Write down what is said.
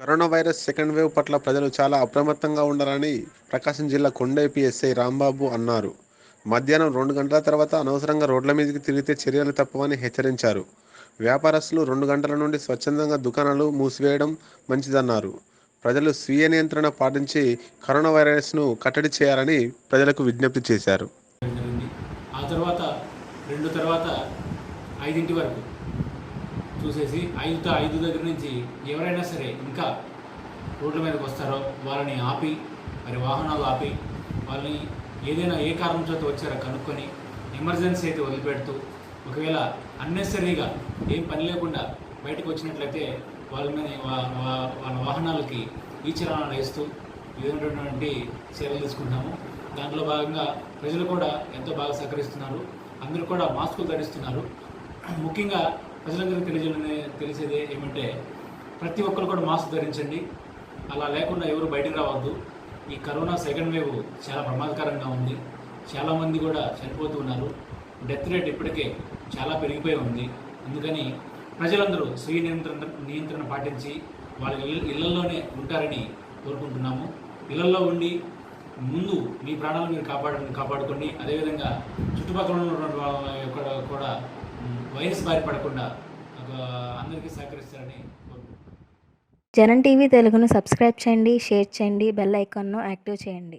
Corona virus second wave పట్ల ప్రజలు చాలా అప్రమత్తంగా ఉండాలని ప్రకాశం జిల్లా కొండైపి ఎస్ఐ రాంబాబు అన్నారు. మధ్యాహ్నం రెండు గంటల తర్వాత అనవసరంగా రోడ్ల మీదకి తిరిగితే చర్యలు తప్పవని హెచ్చరించారు. వ్యాపారస్తులు రెండు గంటల నుండి స్వచ్ఛందంగా దుకాణాలు మూసివేయడం మంచిదన్నారు. ప్రజలు స్వీయ నియంత్రణ పాటించి కరోనా వైరస్ను కట్టడి చేయాలని ప్రజలకు విజ్ఞప్తి చేశారు. ఆ తర్వాత రెండు తర్వాత ఐదింటి వరకు చూసేసి ఐదు ఐదు దగ్గర నుంచి ఎవరైనా సరే ఇంకా రోడ్ల మీదకి వస్తారో వాళ్ళని ఆపి మరి వాహనాలు ఆపి వాళ్ళని ఏదైనా ఏ కారణం చేత వచ్చారో కనుక్కొని ఎమర్జెన్సీ అయితే వదిలిపెడుతూ ఒకవేళ అన్నెసరీగా ఏం పని లేకుండా బయటకు వచ్చినట్లయితే వాళ్ళ మీద వాళ్ళ వాహనాలకి ఈ చలనాలు వేస్తూ విధమైనటువంటి సేవలు తీసుకుంటున్నాము. దాంట్లో భాగంగా ప్రజలు కూడా ఎంతో బాగా సహకరిస్తున్నారు. అందరూ కూడా మాస్కులు ధరిస్తున్నారు. ముఖ్యంగా ప్రజలందరికీ తెలియజేయనే తెలిసేది ఏమంటే ప్రతి ఒక్కరు కూడా మాస్క్ ధరించండి. అలా లేకుండా ఎవరు బయటకు రావద్దు. ఈ కరోనా సెకండ్ వేవ్ చాలా ప్రమాదకరంగా ఉంది. చాలామంది కూడా చనిపోతూ ఉన్నారు. డెత్ రేట్ ఇప్పటికే చాలా పెరిగిపోయి ఉంది. అందుకని ప్రజలందరూ స్వీయ నియంత్రణ నియంత్రణ పాటించి వాళ్ళ ఇళ్ళల్లోనే ఉంటారని కోరుకుంటున్నాము. ఇళ్ళల్లో ఉండి ముందు మీ ప్రాణాలను మీరు కాపాడండి కాపాడుకోండి. అదేవిధంగా చుట్టుపక్కల ఉన్న వాళ్ళ కూడా వైరస్ బారి పడకుండా అందరికీ సహకరిస్తారని జనం టీవీ తెలుగును సబ్స్క్రైబ్ చేయండి షేర్ చేయండి బెల్ ఐకాన్ను యాక్టివ్ చేయండి.